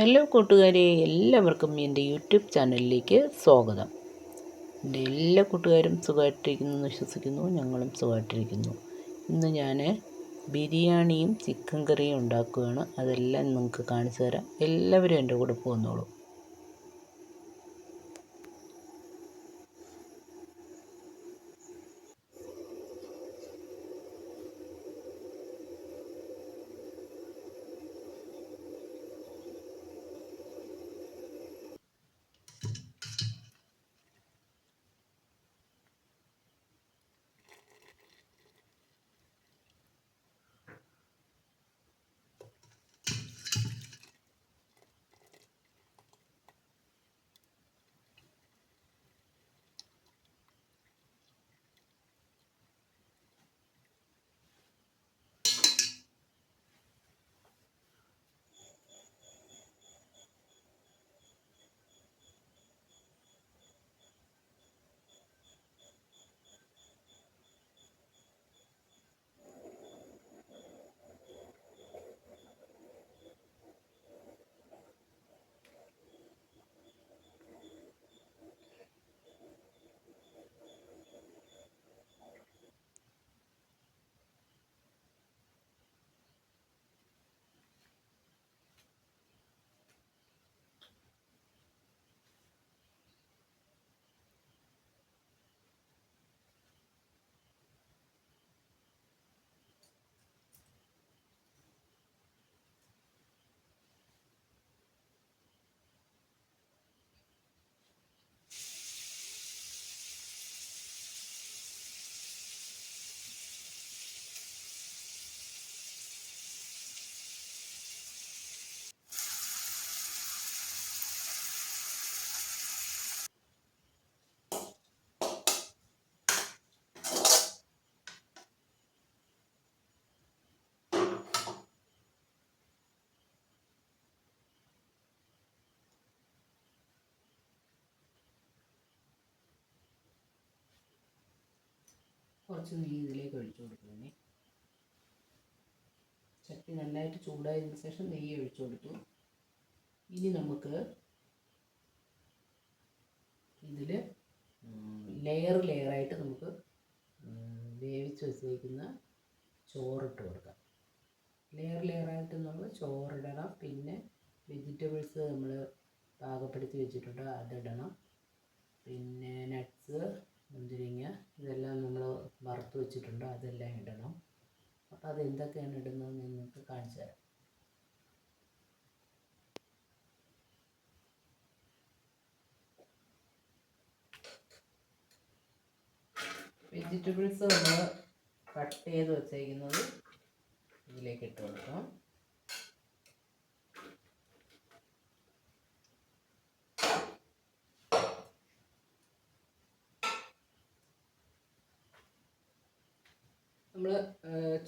Hello കൂട്ടുകാരെ. എല്ലാവർക്കും എന്റെ യൂട്യൂബ് ചാനലിലേക്ക് സ്വാഗതം. എന്റെ എല്ലാ കൂട്ടുകാരും സുഖമായിട്ടിരിക്കുന്നു എന്ന് വിശ്വസിക്കുന്നു. ഞങ്ങളും സുഖമായിട്ടിരിക്കുന്നു. ഇന്ന് ഞാൻ ബിരിയാണിയും ചിക്കൻ കറിയും ഉണ്ടാക്കുകയാണ്. അതെല്ലാം നിങ്ങൾക്ക് കാണിച്ചു തരാം. എല്ലാവരും എന്റെ കൂടെ പോന്നോളൂ കുറച്ച് നെയ്യ് ഇതിലേക്ക് ഒഴിച്ചു കൊടുക്കണേ ചട്ടി നന്നായിട്ട് ചൂടായതിന് ശേഷം നെയ്യ് ഒഴിച്ചു കൊടുത്തു. ഇനി നമുക്ക് ഇതിൽ ലെയർ ലെയറായിട്ട് നമുക്ക് വേവിച്ച് വെച്ചിരിക്കുന്ന ചോറിട്ട് കൊടുക്കാം. ലെയർ ലെയറായിട്ട് നമ്മൾ ചോറിടണം. പിന്നെ വെജിറ്റബിൾസ് നമ്മൾ പാകപ്പെടുത്തി വെച്ചിട്ടുണ്ട് അതിടണം. പിന്നെ നട്ട്സ് മുന്തിരിങ്ങ ഇതെല്ലാം നമ്മൾ വറുത്ത് വെച്ചിട്ടുണ്ട് അതെല്ലാം ഇടണം. അപ്പോൾ അത് എന്തൊക്കെയാണ് ഇടുന്നതെന്ന് നിങ്ങൾക്ക് കാണിച്ചു തരാം. വെജിറ്റബിൾസ് നമ്മൾ കട്ട് ചെയ്ത് വെച്ചേക്കുന്നത് ഇതിലേക്ക് ഇട്ട് കൊടുക്കാം.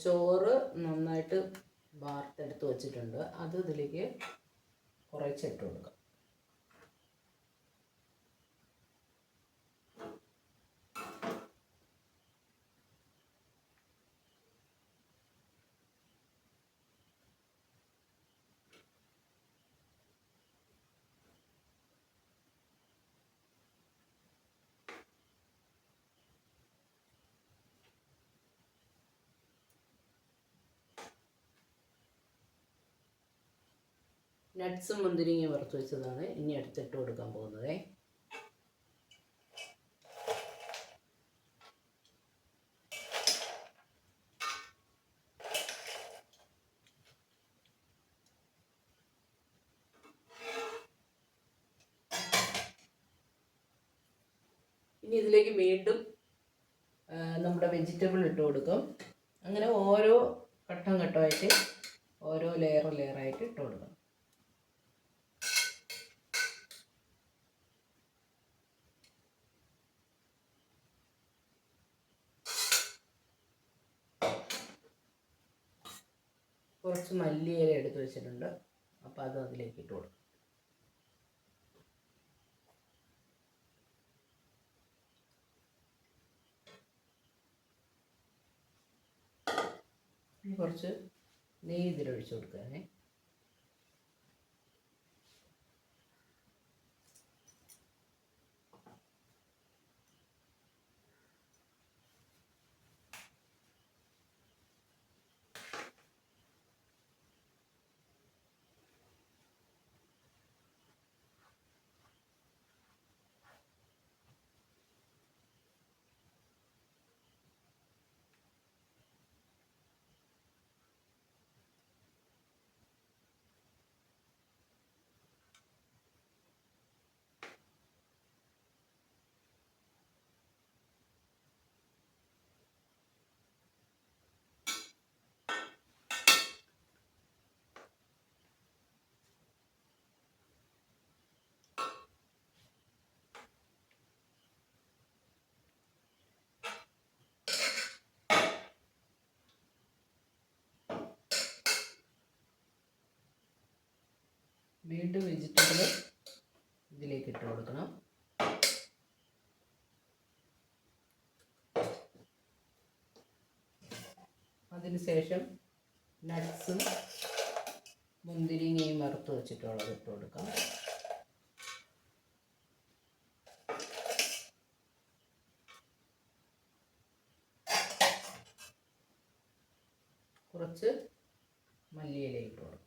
ചോറ് നന്നായിട്ട് വാർത്തെടുത്ത് വെച്ചിട്ടുണ്ട്. അത് ഇതിലേക്ക് കുറച്ചിട്ട് കൊടുക്കാം. നട്ട്സും മുന്തിരിങ്ങയും വറുത്ത് വെച്ചതാണ്. ഇനി അടുത്തിട്ട് കൊടുക്കാൻ പോകുന്നത്. ഇനി ഇതിലേക്ക് വീണ്ടും നമ്മുടെ വെജിറ്റബിൾ ഇട്ട് കൊടുക്കും. അങ്ങനെ ഓരോ ഘട്ടം ഘട്ടമായിട്ട് ഓരോ ലെയർ ലെയറായിട്ട് ഇട്ട് കൊടുക്കണം. കുറച്ച് മല്ലിയില എടുത്ത് വെച്ചിട്ടുണ്ട്. അപ്പോൾ അത് അതിലേക്ക് ഇട്ട് കൊടുക്കും. കുറച്ച് നെയ്യ് കൊടുക്കാനേ. വീണ്ടും വെജിറ്റബിൾ ഇതിലേക്ക് ഇട്ട് കൊടുക്കണം. അതിനുശേഷം നട്ട്സും മുന്തിരിങ്ങയും വറുത്ത് വെച്ചിട്ടുള്ളത് ഇട്ട് കൊടുക്കാം കുറച്ച് മല്ലിയില ഇട്ട് കൊടുക്കും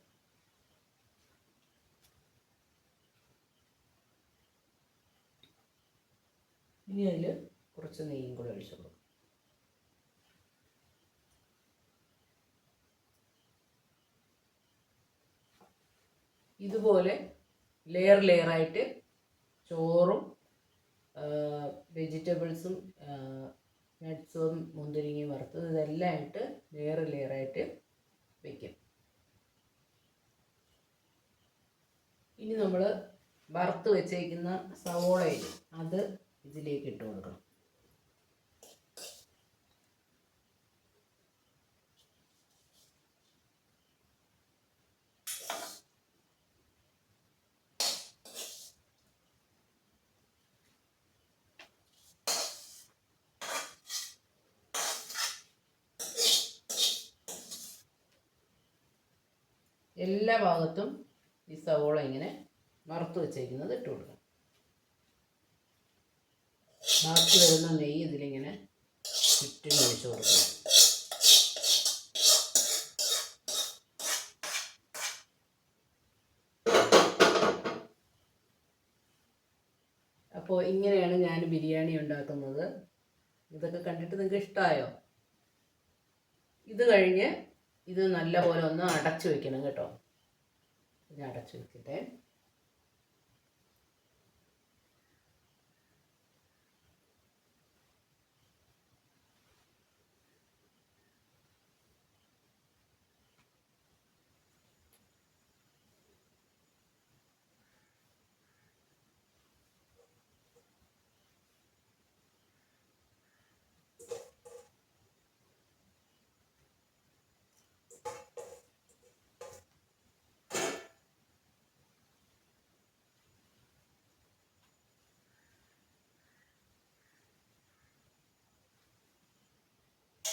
ഇനി അതിൽ കുറച്ച് നെയ്യും കൂടെ ഒഴിച്ചു കൊടുക്കും. ഇതുപോലെ ലെയർ ലെയറായിട്ട് ചോറും വെജിറ്റബിൾസും നട്ട്സും മുന്തിരിങ്ങയും വറുത്തത് ഇതെല്ലാം ആയിട്ട് ലെയർ ലെയറായിട്ട് വയ്ക്കും ഇനി നമ്മൾ വറുത്ത് വെച്ചേക്കുന്ന സവോളയിൽ അത് ഇതിലേക്ക് ഇട്ട് കൊടുക്കണം. എല്ലാ ഭാഗത്തും ഈ സവോള ഇങ്ങനെ വറുത്ത് വെച്ചേക്കുന്നത് ഇട്ട് കൊടുക്കണം. ബാക്കി വരുന്ന നെയ്യ് ഇതിലിങ്ങനെ ചുറ്റും ഒഴിച്ചു കൊടുക്കണം. അപ്പോൾ ഇങ്ങനെയാണ് ഞാൻ ബിരിയാണി ഉണ്ടാക്കുന്നത്. ഇതൊക്കെ കണ്ടിട്ട് നിങ്ങൾക്ക് ഇഷ്ടമായോ ഇത് കഴിഞ്ഞ് ഇത് നല്ലപോലെ ഒന്ന് അടച്ചു വെക്കണം കേട്ടോ. ഞാൻ അടച്ചു വെക്കട്ടെ.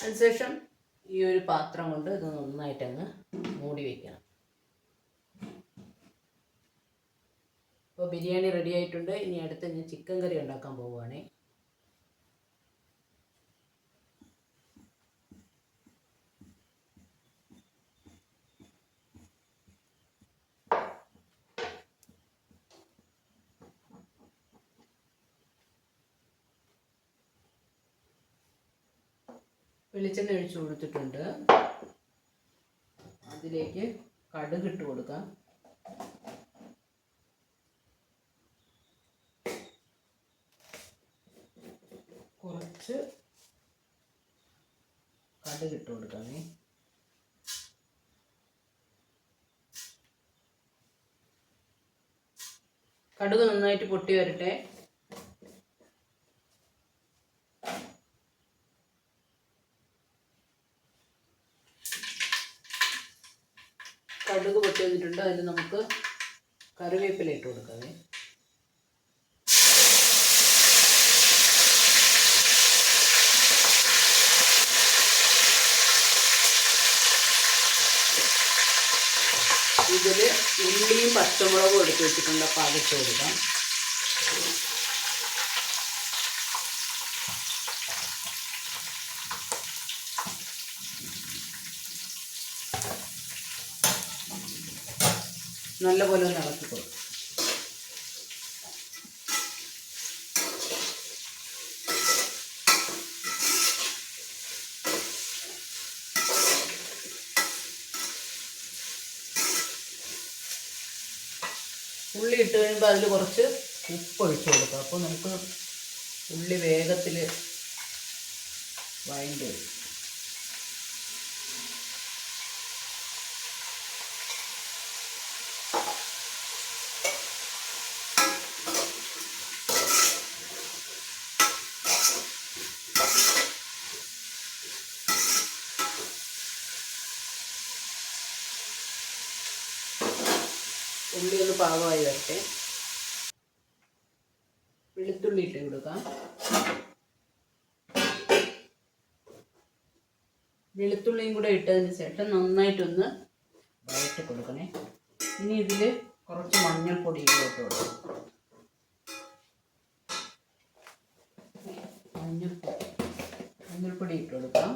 അതിനുശേഷം ഈ ഒരു പാത്രം കൊണ്ട് ഇത് നന്നായിട്ടങ്ങ് മൂടി വയ്ക്കണം ഇപ്പോൾ ബിരിയാണി റെഡി ആയിട്ടുണ്ട്. ഇനി അടുത്ത് ഞാൻ ചിക്കൻ കറി ഉണ്ടാക്കാൻ പോവുകയാണേ. വെളിച്ചെണ്ണ ഒഴിച്ച് കൊടുത്തിട്ടുണ്ട്. അതിലേക്ക് കടുക് ഇട്ട് കൊടുക്കാം. കുറച്ച് കടുക് ഇട്ട് കൊടുക്കാമേ. കടുക് നന്നായിട്ട് പൊട്ടി വരട്ടെ. വന്നിട്ടുണ്ട് അതിൽ നമുക്ക് കറിവേപ്പില ഇട്ട് കൊടുക്കാമേ ഇതിൽ ഉള്ളിയും പച്ചമുളകും എടുത്ത് വെച്ചിട്ടുണ്ട്. അപ്പോൾ അതിട്ട് കൊടുക്കാം. നല്ലപോലെ ഒന്ന് ഇളക്കി കൊടുക്കും. ഉള്ളി ഇട്ട് കഴിയുമ്പോൾ അതിൽ കുറച്ച് ഉപ്പ് ഒഴിച്ച് കൊടുക്കാം. അപ്പോൾ നമുക്ക് ഉള്ളി വേഗത്തിൽ വഴണ്ടി വരും. ഉള്ളി ഒന്ന് പാകമായി വരട്ടെ. വെളുത്തുള്ളി ഇട്ട് കൊടുക്കാം. വെളുത്തുള്ളിയും കൂടെ ഇട്ടതിന് ശേഷം നന്നായിട്ടൊന്ന് വഴറ്റി കൊടുക്കണേ. ഇനി ഇതിൽ കുറച്ച് മഞ്ഞൾപ്പൊടി ഇട്ട് കൊടുക്കും. മഞ്ഞൾപ്പൊടി. മഞ്ഞൾപ്പൊടി ഇട്ട് കൊടുക്കാം.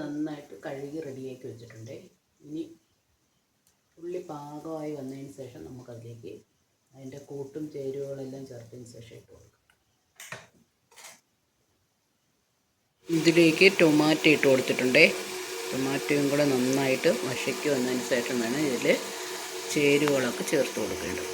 നന്നായിട്ട് കഴുകി റെഡിയാക്കി വെച്ചിട്ടുണ്ട്. ഇനി ഉള്ളി പാകമായി വന്നതിന് ശേഷം നമുക്കതിലേക്ക് അതിന്റെ കൂട്ടും ചേരുവകളെല്ലാം ചേർത്തതിന് ശേഷം ഇട്ട് കൊടുക്കാം. ഇതിലേക്ക് ടൊമാറ്റോ ഇട്ട് കൊടുത്തിട്ടുണ്ട്. ടൊമാറ്റോയും കൂടെ നന്നായിട്ട് വശയ്ക്ക് വന്നതിന് ശേഷം വേണം ഇതിൽ ചേരുവകളൊക്കെ ചേർത്ത് കൊടുക്കേണ്ടത്.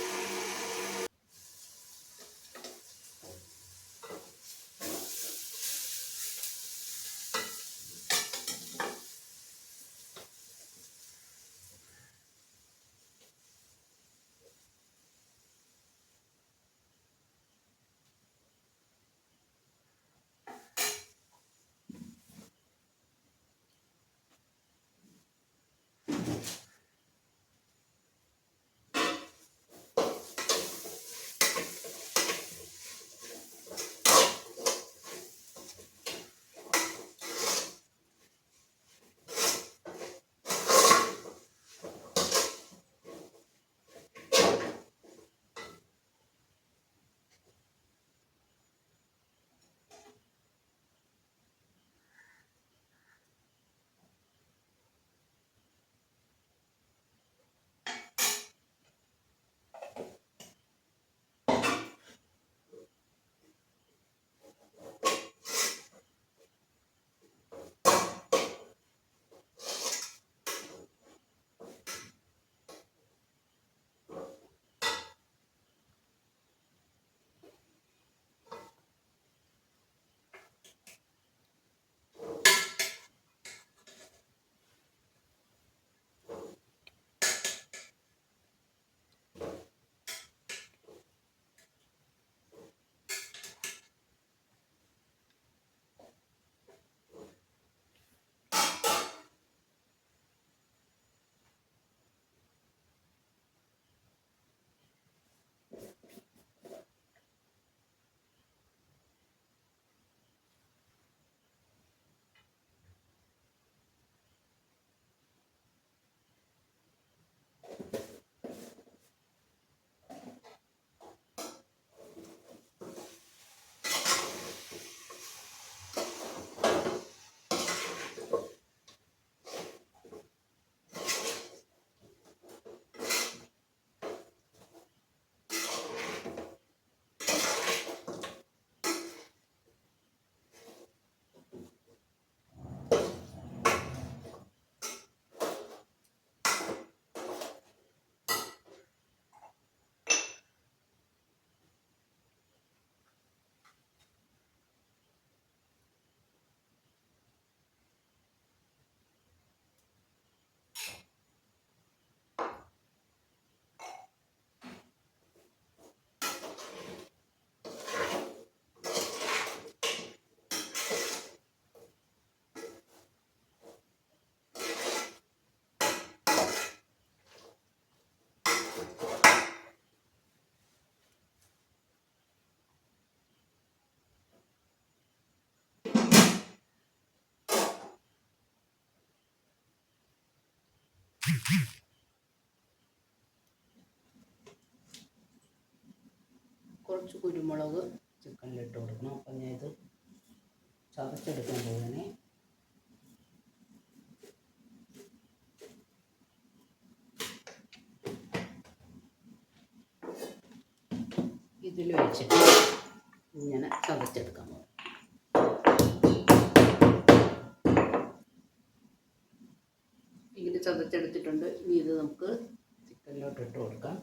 കുറച്ച് കുരുമുളക് ചിക്കനിലിട്ട് കൊടുക്കണം. അപ്പം ഞാൻ ഇത് ചതച്ചെടുക്കാൻ പോവുകയാണേ. ഇതിൽ വെച്ചിട്ട് ഇങ്ങനെ ചതച്ചെടുക്കാൻ പോകും ഇങ്ങനെ ചതച്ചെടുത്തിട്ടുണ്ട് ഇനി ഇത് നമുക്ക് ചിക്കനിലോട്ട് ഇട്ട് കൊടുക്കാം.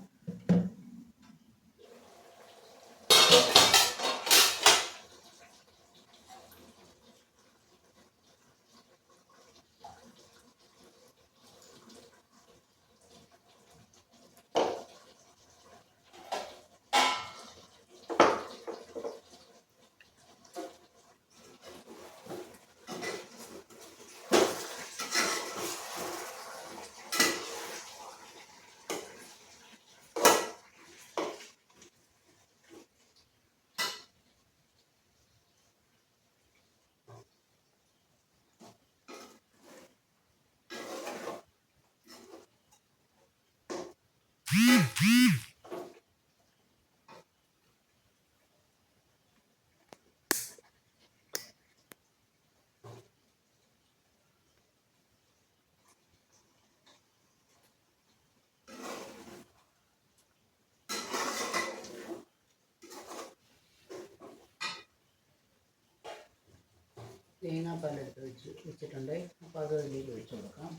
തേങ്ങാപ്പാൽ എടുത്ത് വെച്ച് വെച്ചിട്ടുണ്ട്. അപ്പോൾ അത് അതിലേക്ക് ഒഴിച്ചു കൊടുക്കാം.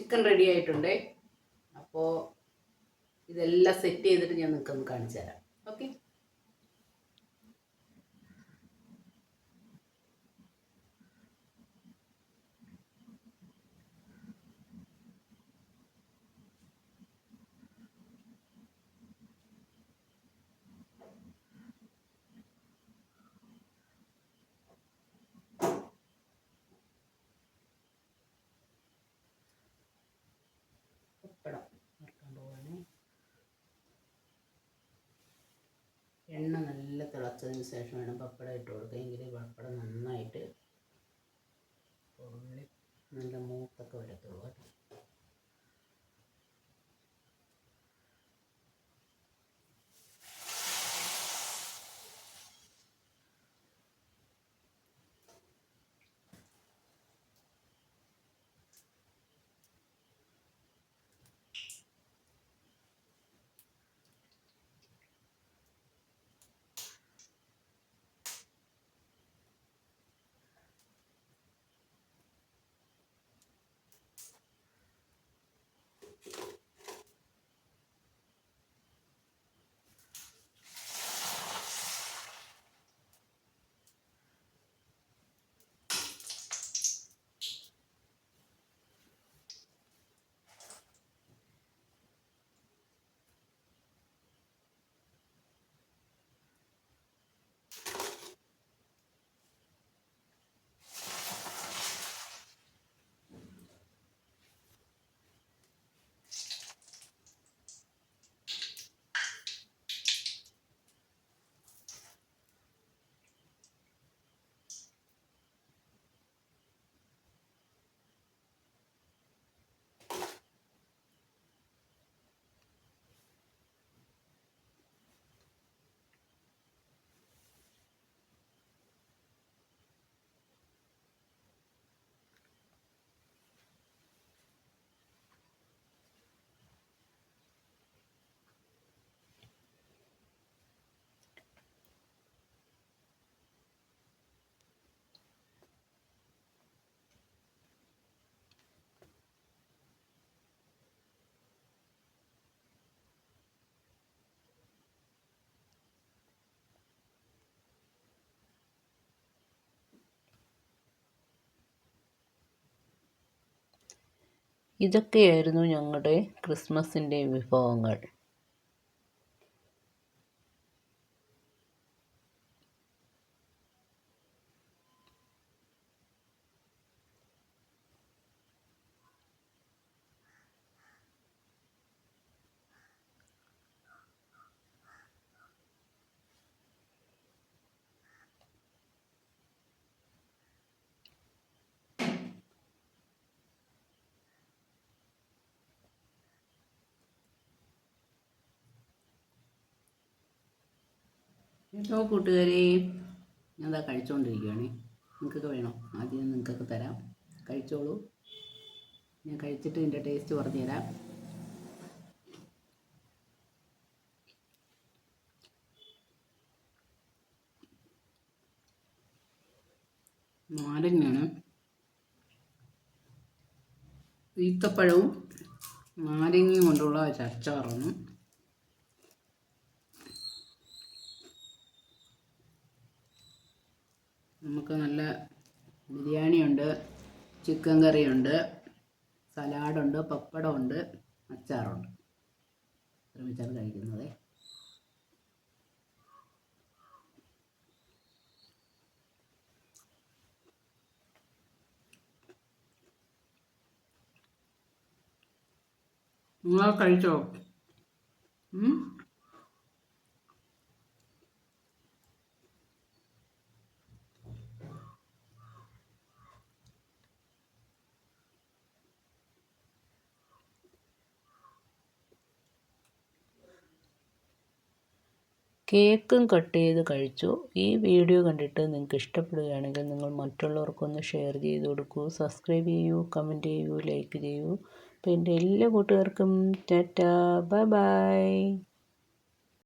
ചിക്കൻ റെഡി ആയിട്ടുണ്ട്. അപ്പോൾ ഇതെല്ലാം സെറ്റ് ചെയ്തിട്ട് ഞാൻ നിങ്ങൾക്കൊന്ന് കാണിച്ചു തരാം തിളച്ചതിന് ശേഷം വേണം പപ്പടം ഇട്ട് കൊടുക്കുക എങ്കിൽ പപ്പടം നന്നായിട്ട് പൊള്ളി നല്ല മൂത്തൊക്കെ വരത്തുള്ളൂ കേട്ടോ. ഇതൊക്കെയായിരുന്നു ഞങ്ങളുടെ ക്രിസ്മസിന്റെ വിഭവങ്ങൾ. ഹലോ കൂട്ടുകാരെ. ഞാൻ അതാ കഴിച്ചുകൊണ്ടിരിക്കുകയാണ് നിങ്ങൾക്കൊക്കെ വേണോ? ആദ്യം നിങ്ങൾക്കൊക്കെ തരാം. കഴിച്ചോളൂ. ഞാൻ കഴിച്ചിട്ട് ഇതിന്റെ ടേസ്റ്റ് പറഞ്ഞു തരാം നാരങ്ങയാണ് ഈത്തപ്പഴവും നാരങ്ങയും കൊണ്ടുള്ള അച്ചാറാണ് നമുക്ക് നല്ല ബിരിയാണിയുണ്ട് ചിക്കൻ കറിയുണ്ട് സലാഡുണ്ട് പപ്പടമുണ്ട് അച്ചാറുണ്ട്. ശ്രമിച്ചാൽ കഴിക്കുന്നത്. നിങ്ങൾ കഴിച്ചോ? കേക്കും കട്ട് ചെയ്ത് കഴിച്ചു. ഈ വീഡിയോ കണ്ടിട്ട് നിങ്ങൾക്ക് ഇഷ്ടപ്പെടുകയാണെങ്കിൽ നിങ്ങൾ മറ്റുള്ളവർക്കൊന്ന് ഷെയർ ചെയ്ത് കൊടുക്കൂ. സബ്സ്ക്രൈബ് ചെയ്യൂ കമന്റ് ചെയ്യൂ ലൈക്ക് ചെയ്യൂ. അപ്പോൾ എന്റെ എല്ലാ കൂട്ടുകാർക്കും ടാറ്റാ. Bye bye.